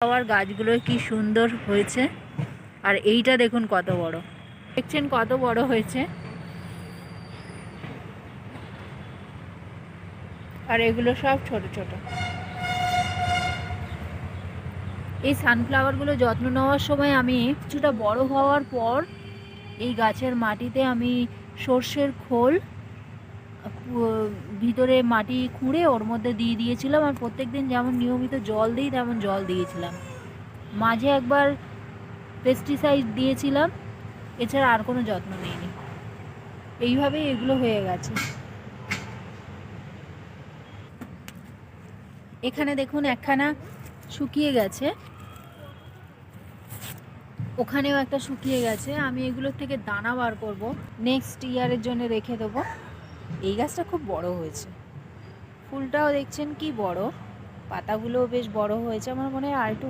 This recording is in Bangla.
সানফ্লাওয়ার গাছগুলো কি সুন্দর হয়েছে? আর এইটা দেখুন কত বড়। দেখছেন কত বড় হয়েছে? আর এগুলো সব ছোট ছোট। এই সানফ্লাওয়ারগুলো যত্ন নেওয়ার সময় আমি কিছুটা বড় হওয়ার পর এই গাছের মাটিতে আমি সর্ষের খোল ভিতরে মাটি খুঁড়ে ওর মধ্যে দিয়ে দিয়েছিলাম আর প্রত্যেক দিন যেমন নিয়মিত জল দিই, তেমন জল দিয়েছিলাম। মাঝে একবার পেস্টিসাইড দিয়েছিলাম, এছাড়া আর কোনো যত্ন নেইনি। এইভাবেই এগুলো হয়ে গেছে। এখানে দেখুন একখানা শুকিয়ে গেছে। ওখানেও একটা শুকিয়ে গেছে। আমি এগুলোর থেকে দানা বার করব। নেক্সট ইয়ারের জন্য রেখে দেবো। এই গাছটা খুব বড় হয়েছে। ফুলটাও দেখছেন কি বড়, পাতাগুলোও বেশ বড় হয়েছে। আমার মনে হয় আর একটু